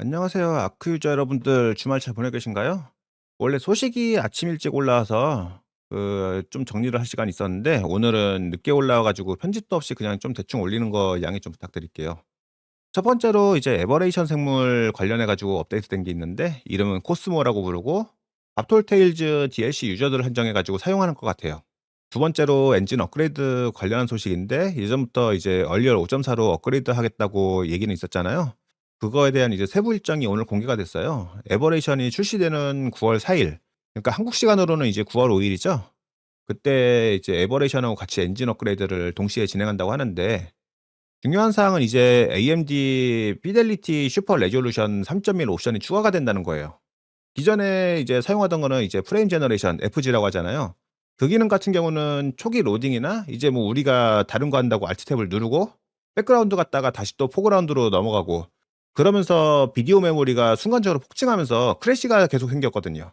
안녕하세요. 아크 유저 여러분들 주말 잘 보내고 계신가요? 원래 소식이 아침 일찍 올라와서 그 좀 정리를 할 시간이 있었는데 오늘은 늦게 올라와 가지고 편집도 없이 그냥 좀 대충 올리는 거 양해 좀 부탁드릴게요. 첫 번째로 이제 에버레이션 생물 관련해 가지고 업데이트된 게 있는데 이름은 코스모라고 부르고 밥톨 테일즈 DLC 유저들을 한정해 가지고 사용하는 것 같아요. 두 번째로 엔진 업그레이드 관련한 소식인데 예전부터 이제 얼리얼 5.4로 업그레이드 하겠다고 얘기는 있었잖아요. 그거에 대한 이제 세부 일정이 오늘 공개가 됐어요. 에버레이션이 출시되는 9월 4일, 그러니까 한국 시간으로는 이제 9월 5일이죠. 그때 이제 에버레이션하고 같이 엔진 업그레이드를 동시에 진행한다고 하는데 중요한 사항은 이제 AMD 피델리티 슈퍼 레졸루션 3.1 옵션이 추가가 된다는 거예요. 기존에 이제 사용하던 거는 이제 프레임 제너레이션 FG라고 하잖아요. 그 기능 같은 경우는 초기 로딩이나 이제 뭐 우리가 다른 거 한다고 알트 탭을 누르고 백그라운드 갔다가 다시 또 포그라운드로 넘어가고 그러면서 비디오 메모리가 순간적으로 폭증하면서 크래시가 계속 생겼거든요.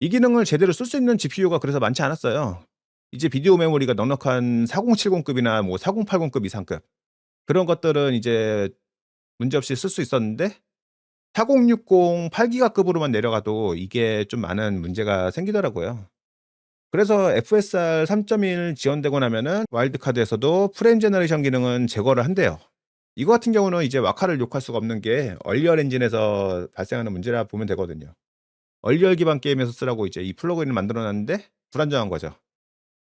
이 기능을 제대로 쓸 수 있는 GPU가 그래서 많지 않았어요. 이제 비디오 메모리가 넉넉한 4070급이나 뭐 4080급 이상급 그런 것들은 이제 문제없이 쓸 수 있었는데 4060 8기가급으로만 내려가도 이게 좀 많은 문제가 생기더라고요. 그래서 FSR 3.1 지원되고 나면은 와일드카드에서도 프레임 제너레이션 기능은 제거를 한대요. 이거 같은 경우는 이제 와카를 욕할 수가 없는 게 얼리얼 엔진에서 발생하는 문제라 보면 되거든요. 얼리얼 기반 게임에서 쓰라고 이제 이 플러그인을 만들어 놨는데 불안정한 거죠.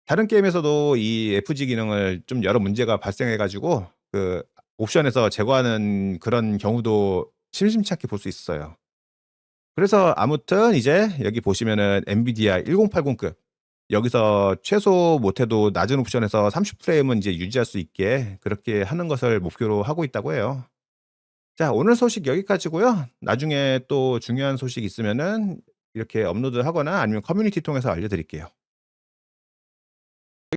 다른 게임에서도 이 FG 기능을 좀 여러 문제가 발생해 가지고 그 옵션에서 제거하는 그런 경우도 심심치 않게 볼 수 있어요. 그래서 아무튼 이제 여기 보시면은 엔비디아 1080급 여기서 최소 못해도 낮은 옵션에서 30 프레임은 이제 유지할 수 있게 그렇게 하는 것을 목표로 하고 있다고 해요. 자, 오늘 소식 여기까지고요. 나중에 또 중요한 소식 있으면은 이렇게 업로드하거나 아니면 커뮤니티 통해서 알려드릴게요.